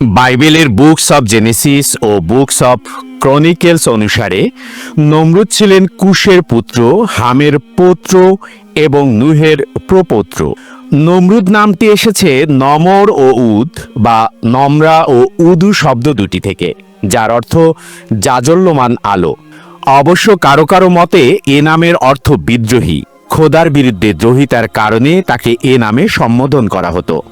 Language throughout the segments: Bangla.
বাইবেলের বুকস অব জেনেসিস ও বুকস অব ক্রনিকেলস অনুসারে, নমরুদ ছিলেন কুশের পুত্র, হামের পৌত্র এবং নুহের প্রপৌত্র। নমরুদ নামটি এসেছে নমর ও উদ বা নমরা ও উদু শব্দ দুটি থেকে, যার অর্থ জাজল্যমান আলো। অবশ্য কারও কারও মতে এ নামের অর্থ বিদ্রোহী। খোদার বিরুদ্ধে দ্রোহিতার কারণে তাকে এ নামে সম্বোধন করা হতো।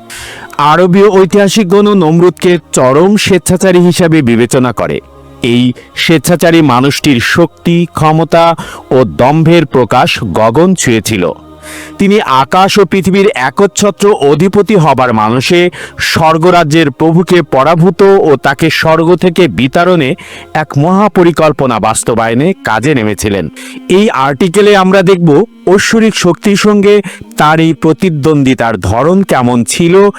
আরবীয় ঐতিহাসিকগণও নমরুদকে চরম স্বেচ্ছাচারী হিসাবে বিবেচনা করে। এই স্বেচ্ছাচারী মানুষটির শক্তি, ক্ষমতা ও দম্ভের প্রকাশ গগন ছুঁয়েছিল। তিনি আকাশ ও পৃথিবীর একচ্ছত্র অধিপতি হবার মানুষে স্বর্গরাজ্যের প্রভুকে পরাভূত ও তাকে স্বর্গ থেকে বিতারণে এক মহাপরিকল্পনা বাস্তবায়নে কাজে নেমেছিলেন। এই আর্টিকেলে আমরা দেখব ঐশ্বরিক শক্তির সঙ্গে তার এই প্রতিদ্বন্দ্বিতার ধরন কেমন ছিল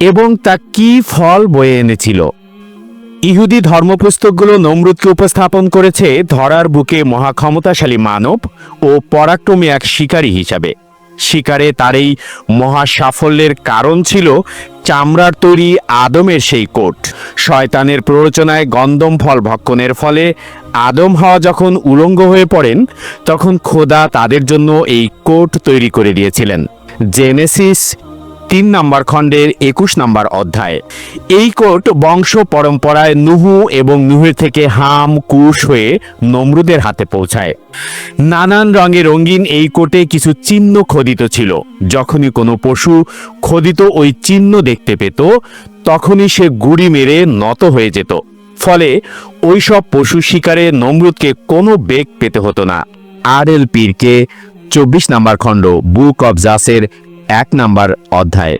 এবং তা কি ফল বয়ে এনেছিল। ইহুদি ধর্মপুস্তকগুলো নমরুদকে উপস্থাপন করেছে ধরার বুকে মহাক্ষমতাশালী মানব ও পরাক্রমী এক শিকারী হিসাবে। শিকারে তার এই মহা সাফল্যের কারণ ছিল চামড়ার তৈরি আদমের সেই কোট। শয়তানের প্ররোচনায় গন্দম ফল ভক্ষণের ফলে আদম হওয়া যখন উলঙ্গ হয়ে পড়েন, তখন খোদা তাদের জন্য এই কোট তৈরি করে দিয়েছিলেন। জেনেসিস তিন নম্বর খণ্ডের একুশ নম্বর অধ্যায়। এই কোট বংশ পরম্পরায় নুহু এবং নুহের থেকে হাম, কুশ হয়ে নমরুদের হাতে পৌঁছায়। নানান রঙে রঙিন এই কোটে কিছু চিহ্ন খোদিত ছিল। যখনই কোনো পশু খোদিত ওই চিহ্ন দেখতে পেত, তখনই সে গুড়ি মেরে নত হয়ে যেত। ফলে ওই সব পশু শিকারে নমরুদকে কোনো বেগ পেতে হতো না। আর এল পীরকে চব্বিশ নম্বর খণ্ড, বুক অব জাসের এক নাম্বার অধ্যায়।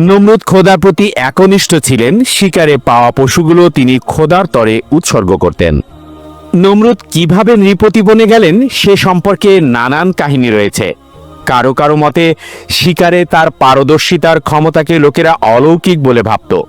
নমরুদ খোদার প্রতি একনিষ্ঠ ছিলেন, শিকারে পাওয়া পশুগুলো তিনি খোদার তরে উৎসর্গ করতেন। নমরুদ কীভাবে নৃপতি বনে গেলেন, সে সম্পর্কে নানান কাহিনী রয়েছে। কারও কারও মতে, শিকারে তার পারদর্শিতার ক্ষমতাকে লোকেরা অলৌকিক বলে ভাবত।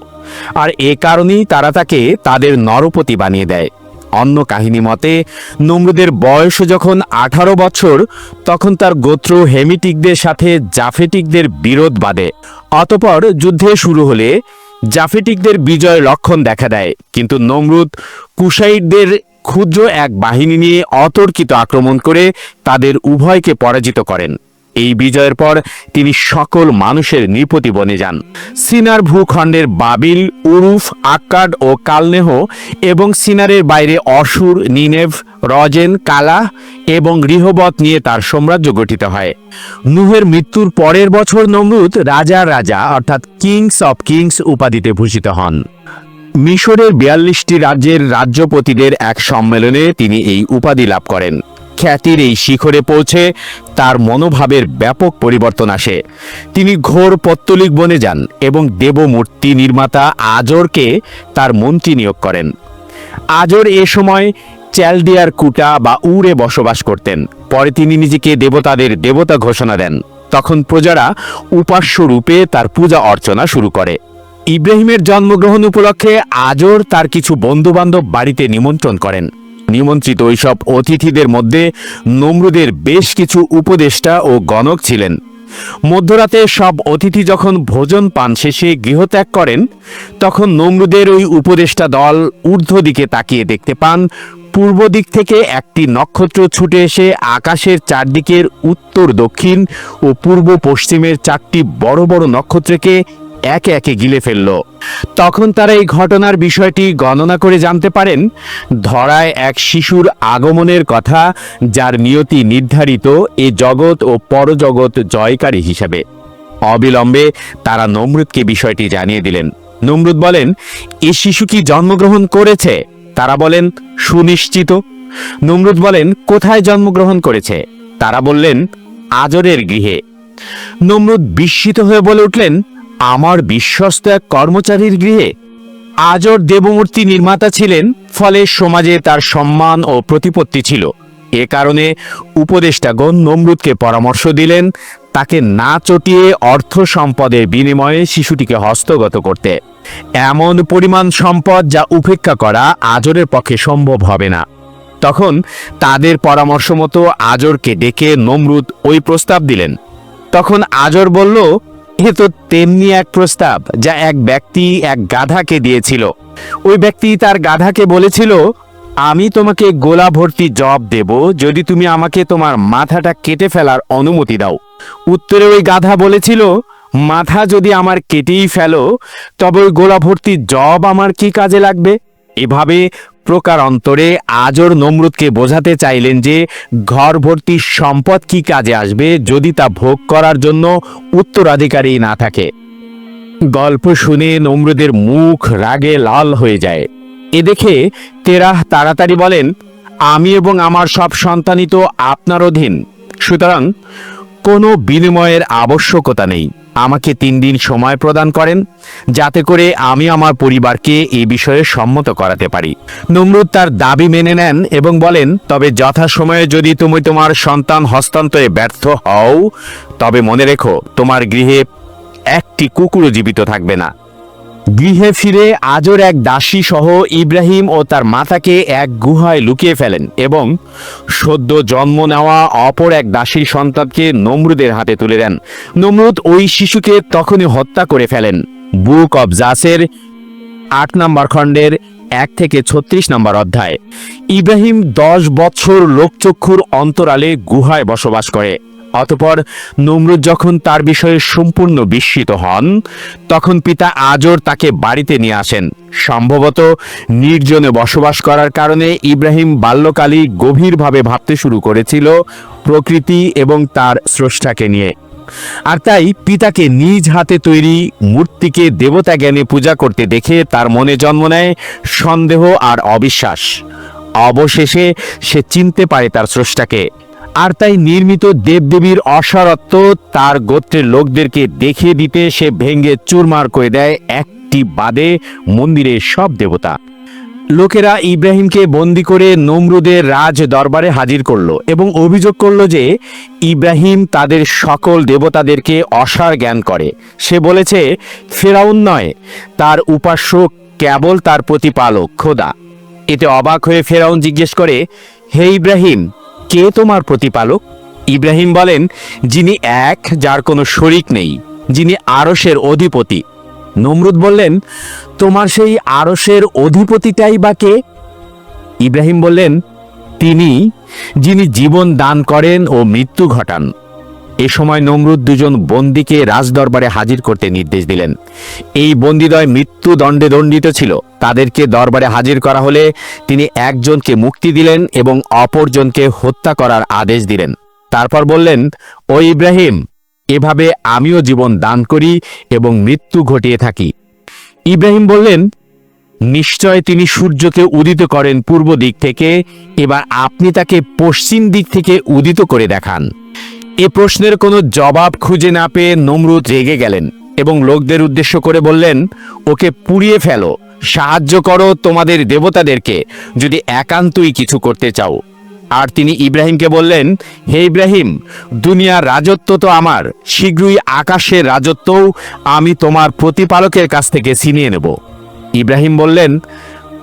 আর এ কারণেই তারা তাকে তাদের নরপতি বানিয়ে দেয়। অন্য কাহিনী মতে, নমরুদের বয়স যখন আঠারো বছর, তখন তার গোত্র হেমিটিকদের সাথে জাফেটিকদের বিরোধ বাঁধে। অতপর যুদ্ধে শুরু হলে জাফেটিকদের বিজয় লক্ষণ দেখা দেয়। কিন্তু নমরুদ কুশাইটদের ক্ষুদ্র এক বাহিনী নিয়ে অতর্কিত আক্রমণ করে তাদের উভয়কে পরাজিত করেন। এই বিজয়ের পর তিনি সকল মানুষের নৃপতি বনে যান। সিনার ভূখণ্ডের বাবিল, উরুফ, আক্কাড ও কালনেহ এবং সিনারের বাইরে অসুর, নিনেভ, রজেন, কালা এবং গৃহবত নিয়ে তার সাম্রাজ্য গঠিত হয়। নুহের মৃত্যুর পরের বছর নমরুদ রাজা রাজা অর্থাৎ কিংস অফ কিংস উপাধিতে ভূষিত হন। মিশরের বিয়াল্লিশটি রাজ্যের রাজ্যপতিদের এক সম্মেলনে তিনি এই উপাধি লাভ করেন। খ্যাতির এই শিখরে পৌঁছে তার মনোভাবের ব্যাপক পরিবর্তন আসে। তিনি ঘোর পত্তলিক বনে যান এবং দেবমূর্তি নির্মাতা আজরকে তার মন্ত্রী নিয়োগ করেন। আজর এ সময় চ্যালডিয়ার কুটা বা উড়ে বসবাস করতেন। পরে তিনি নিজেকে দেবতাদের দেবতা ঘোষণা দেন। তখন প্রজারা উপাস্য রূপে তার পূজা অর্চনা শুরু করে। ইব্রাহিমের জন্মগ্রহণ উপলক্ষে আজর তার কিছু বন্ধুবান্ধব বাড়িতে নিমন্ত্রণ করেন। নিমন্ত্রিত ওইসব অতিথিদের মধ্যে নমরুদের বেশ কিছু উপদেষ্টা ও গণক ছিলেন। মধ্যরাতে সব অতিথি যখন ভোজন পান শেষে গৃহত্যাগ করেন, তখন নমরুদের ওই উপদেষ্টা দল ঊর্ধ্ব দিকে তাকিয়ে দেখতে পান, পূর্ব দিক থেকে একটি নক্ষত্র ছুটে এসে আকাশের চারদিকের উত্তর দক্ষিণ ও পূর্ব পশ্চিমের চারটি বড় বড় নক্ষত্রকে একে একে গিলে ফেলল। তখন তারা এই ঘটনার বিষয়টি গণনা করে জানতে পারেন, ধরায় এক শিশুর আগমনের কথা যার নিয়তি নির্ধারিত এ জগৎ ও পরজগৎ জয়কারী হিসাবে। অবিলম্বে তারা নমরুদকে বিষয়টি জানিয়ে দিলেন। নমরুদ বলেন, এ শিশু কি জন্মগ্রহণ করেছে? তারা বলেন, সুনিশ্চিত। নমরুদ বলেন, কোথায় জন্মগ্রহণ করেছে? তারা বললেন, আজরের গৃহে। নমরুদ বিস্মিত হয়ে বলে উঠলেন আমার বিশ্বস্ত এক কর্মচারীর গৃহে আজর দেবমূর্তি নির্মাতা ছিলেন, ফলে সমাজে তার সম্মান ও প্রতিপত্তি ছিল। এ কারণে উপদেষ্টাগণ নমরুদকে পরামর্শ দিলেন, তাকে না চটিয়ে অর্থ সম্পদের বিনিময়ে শিশুটিকে হস্তগত করতে। এমন পরিমাণ সম্পদ যা উপেক্ষা করা আজরের পক্ষে সম্ভব হবে না। তখন তাদের পরামর্শ মতো আজরকে ডেকে নমরুদ ওই প্রস্তাব দিলেন। তখন আজর বলল তো তেমনি এক প্রস্তাব যা এক ব্যক্তি এক গাধাকে দিয়েছিল। ওই ব্যক্তি তার গাধাকে বলেছিল, আমি তোমাকে গোলা ভর্তি জব দেব যদি তুমি আমাকে তোমার মাথাটা কেটে ফেলার অনুমতি দাও। উত্তরে ওই গাধা বলেছিল, মাথা যদি আমার কেটেই ফেলো, তবে ওই গোলা ভর্তি জব আমার কি কাজে লাগবে? এভাবে প্রকার অন্তরে আজর নমরুদকে বোঝাতে চাইলেন যে ঘর ভর্তি সম্পদ কি কাজে আসবে যদি তা ভোগ করার জন্য উত্তরাধিকারী না থাকে। গল্প শুনে নমরুদের মুখ রাগে লাল হয়ে যায়। এ দেখে তেরাহ তাড়াতাড়ি বলেন, আমি এবং আমার সব সন্তানই তো আপনার অধীন। সুতরাং কোনো বিনিময়ের আবশ্যকতা নেই। আমাকে তিন দিন সময় প্রদান করেন, যাতে করে আমি আমার পরিবারকে এই বিষয়ে সম্মত করাতে পারি। নমরুদ তার দাবি মেনে নেন এবং বলেন, তবে যথাসময়ে যদি তুমি তোমার সন্তান হস্তান্তরে ব্যর্থ হও, তবে মনে রেখো, তোমার গৃহে একটি কুকুরও জীবিত থাকবে না। গৃহে ফিরে আজর এক দাসী সহ ইব্রাহিম ও তার মাতাকে এক গুহায় লুকিয়ে ফেলেন এবং সদ্য জন্ম নেওয়া অপর এক দাসীর সন্তানকে নমরুদের হাতে তুলে দেন। নমরুদ ওই শিশুকে তখনই হত্যা করে ফেলেন। বুক অব জাসের আট নম্বর খণ্ডের এক থেকে ছত্রিশ নম্বর অধ্যায়। ইব্রাহিম দশ বছর লোকচক্ষুর অন্তরালে গুহায় বসবাস করে। অতপর নমরুদ যখন তার বিষয়ে সম্পূর্ণ বিস্মিত হন, তখন পিতা আজর তাকে বাড়িতে নিয়ে আসেন। সম্ভবত নির্জনে বসবাস করার কারণে ইব্রাহিম বাল্যকালই গভীরভাবে ভাবতে শুরু করেছিল প্রকৃতি এবং তার স্রষ্টাকে নিয়ে। আর তাই পিতাকে নিজ হাতে তৈরি মূর্তিকে দেবতা জ্ঞানে পূজা করতে দেখে তার মনে জন্ম নেয় সন্দেহ আর অবিশ্বাস। অবশেষে সে চিনতে পারে তার স্রষ্টাকে। আর তাই নির্মিত দেবদেবীর অসারত্ব তার গোত্রের লোকদেরকে দেখিয়ে দিতে সে ভেঙ্গে চুরমার করে দেয় একটি বাদে মন্দিরের সব দেবতা। লোকেরা ইব্রাহিমকে বন্দি করে নমরুদের রাজ দরবারে হাজির করল এবং অভিযোগ করল যে ইব্রাহিম তাদের সকল দেবতাদেরকে অসার জ্ঞান করে। সে বলেছে, ফেরাউন নয়, তার উপাস্য কেবল তার প্রতিপালক, খোদা। এতে অবাক হয়ে ফেরাউন জিজ্ঞেস করে, হে ইব্রাহিম কে তোমার প্রতিপালক? ইব্রাহিম বলেন, যিনি এক, যার কোনো শরিক নেই, যিনি আরসের অধিপতি। নমরুদ বললেন, তোমার সেই আরসের অধিপতিটাই বা কে? ইব্রাহিম বললেন, তিনি, যিনি জীবন দান করেন ও মৃত্যু ঘটান। এ সময় নমরুদ দুজন বন্দীকে রাজদরবারে হাজির করতে নির্দেশ দিলেন। এই বন্দিদয় মৃত্যুদণ্ডে দণ্ডিত ছিল। তাদেরকে দরবারে হাজির করা হলে তিনি একজনকে মুক্তি দিলেন এবং অপরজনকে হত্যা করার আদেশ দিলেন। তারপর বললেন, ও ইব্রাহিম, এভাবে আমিও জীবন দান করি এবং মৃত্যু ঘটিয়ে থাকি। ইব্রাহিম বললেন, নিশ্চয় তিনি সূর্যকে উদিত করেন পূর্ব দিক থেকে, এবার আপনি তাকে পশ্চিম দিক থেকে উদিত করে দেখান। এ প্রশ্নের কোনো জবাব খুঁজে না পেয়ে নমরুদ রেগে গেলেন এবং লোকদের উদ্দেশ্য করে বললেন, ওকে পুড়িয়ে ফেলো, সাহায্য করো তোমাদের দেবতাদেরকে, যদি একান্তই কিছু করতে চাও। আর তিনি ইব্রাহিমকে বললেন, হে ইব্রাহিম, দুনিয়ার রাজত্ব তো আমার, শীঘ্রই আকাশের রাজত্বও আমি তোমার প্রতিপালকের কাছ থেকে ছিনিয়ে নেব। ইব্রাহিম বললেন,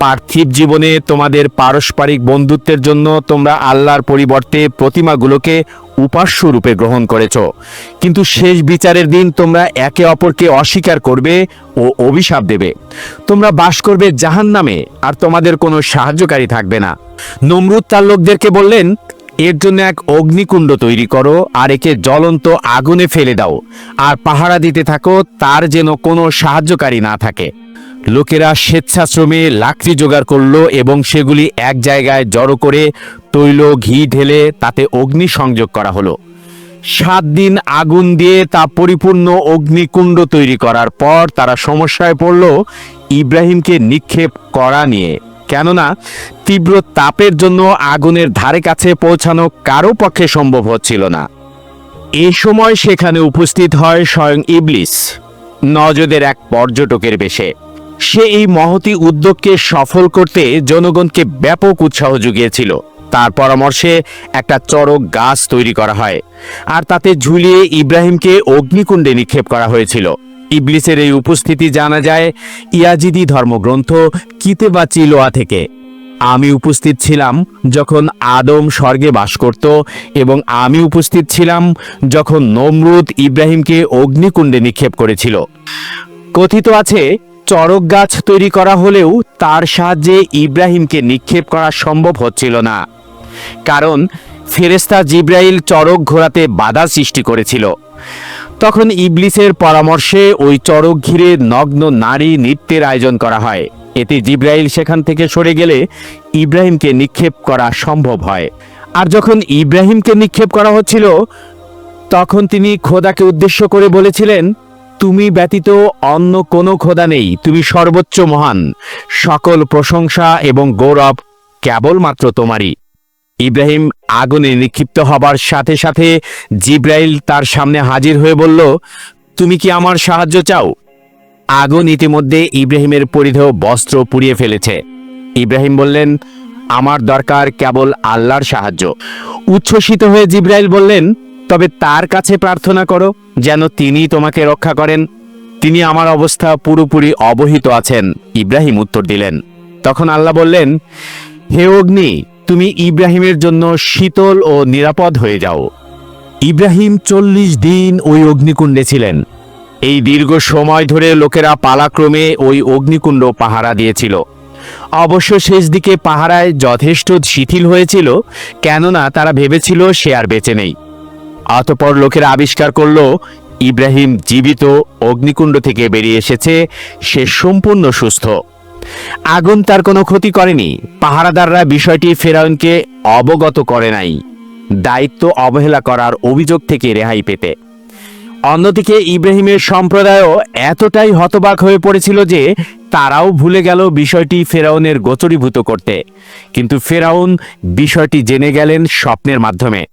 পার্থিব জীবনে তোমাদের পারস্পরিক বন্ধুত্বের জন্য তোমরা আল্লাহর পরিবর্তে প্রতিমাগুলোকে উপাস্য রূপে গ্রহণ করেছ। কিন্তু শেষ বিচারের দিন তোমরা একে অপরকে অস্বীকার করবে ও অভিশাপ দেবে। তোমরা বাস করবে জাহান নামে আর তোমাদের কোনো সাহায্যকারী থাকবে না। নমরুদ তার লোকদেরকে বললেন, এর জন্য এক অগ্নিকুণ্ড তৈরি করো, আর একে জ্বলন্ত আগুনে ফেলে দাও। আর পাহারা দিতে থাকো, তার যেন কোনো সাহায্যকারী না থাকে। লোকেরা স্বেচ্ছাশ্রমে লাকড়ি জোগাড় করল এবং সেগুলি এক জায়গায় জড়ো করে তৈল, ঘি ঢেলে তাতে অগ্নি সংযোগ করা হলো। সাত দিন আগুন দিয়ে তা পরিপূর্ণ অগ্নিকুণ্ড তৈরি করার পর তারা সমস্যায় পড়ল ইব্রাহিমকে নিক্ষেপ করা নিয়ে। কেননা, তীব্র তাপের জন্য আগুনের ধারে কাছে পৌঁছানো কারও পক্ষে সম্ভব হচ্ছিল না। এ সময় সেখানে উপস্থিত হয় স্বয়ং ইবলিস, নজদের এক পর্যটকের বেশে। সে এই মহতি উদ্যোগকে সফল করতে জনগণকে ব্যাপক উৎসাহ জুগিয়েছিল। তার পরামর্শে একটা চড়ক গাছ তৈরি করা হয়, আর তাতে ঝুলিয়ে ইব্রাহিমকে অগ্নিকুণ্ডে নিক্ষেপ করা হয়েছিল। ইবলিসের এই উপস্থিতি জানা যায়, ইয়াজিদি ধর্মগ্রন্থ কিতে কিতেবা চিলোয়া থেকে। আমি উপস্থিত ছিলাম যখন আদম স্বর্গে বাস করত এবং আমি উপস্থিত ছিলাম যখন নমরুদ ইব্রাহিমকে অগ্নিকুণ্ডে নিক্ষেপ করেছিল। কথিত আছে চড়ক গাছ তৈরি করা হলেও তার সাহায্যে ইব্রাহিমকে নিক্ষেপ করা সম্ভব হচ্ছিল না। কারণ ফেরেস্তা জিব্রাইল চড়ক ঘোরাতে বাধা সৃষ্টি করেছিল। তখন ইবলিসের পরামর্শে ওই চড়ক ঘিরে নগ্ন নারী নৃত্যের আয়োজন করা হয়। এতে জিব্রাইল সেখান থেকে সরে গেলে ইব্রাহিমকে নিক্ষেপ করা সম্ভব হয়। আর যখন ইব্রাহিমকে নিক্ষেপ করা হচ্ছিল, তখন তিনি খোদাকে উদ্দেশ্য করে বলেছিলেন তুমি ব্যতীত অন্য কোনো খোদা নেই। তুমি সর্বোচ্চ মহান। সকল প্রশংসা এবং গৌরব কেবলমাত্র তোমারই। ইব্রাহিম আগুনে নিক্ষিপ্ত হবার সাথে সাথে জিব্রাইল তার সামনে হাজির হয়ে বলল, তুমি কি আমার সাহায্য চাও? আগুন ইতিমধ্যে ইব্রাহিমের পরিধেয় বস্ত্র পুড়িয়ে ফেলেছে। ইব্রাহিম বললেন, আমার দরকার কেবল আল্লাহর সাহায্য। উচ্ছ্বসিত হয়ে জিব্রাইল বললেন তবে তার কাছে প্রার্থনা করো, যেন তিনি তোমাকে রক্ষা করেন। তিনি আমার অবস্থা পুরোপুরি অবহিত আছেন, ইব্রাহিম উত্তর দিলেন। তখন আল্লাহ বললেন, হে অগ্নি, তুমি ইব্রাহিমের জন্য শীতল ও নিরাপদ হয়ে যাও। ইব্রাহিম চল্লিশ দিন ওই অগ্নিকুণ্ডে ছিলেন। এই দীর্ঘ সময় ধরে লোকেরা পালাক্রমে ওই অগ্নিকুণ্ড পাহারা দিয়েছিল। অবশ্য শেষ দিকে পাহারায় যথেষ্ট শিথিল হয়েছিল, কেননা তারা ভেবেছিল সে আর বেঁচে নেই। অতপর লোকেরা আবিষ্কার করল, ইব্রাহিম জীবিত অগ্নিকুণ্ড থেকে বেরিয়ে এসেছে, সে সম্পূর্ণ সুস্থ। আগুন তার কোনো ক্ষতি করেনি, পাহারাদাররা বিষয়টি ফেরাউনকে অবগত করে নাই, দায়িত্ব অবহেলা করার অভিযোগ থেকে রেহাই পেতে। অন্যদিকে ইব্রাহিমের সম্প্রদায়ও এতটাই হতবাক হয়ে পড়েছিল যে তারাও ভুলে গেল বিষয়টি ফেরাউনের গোচরীভূত করতে। কিন্তু ফেরাউন বিষয়টি জেনে গেলেন স্বপ্নের মাধ্যমে।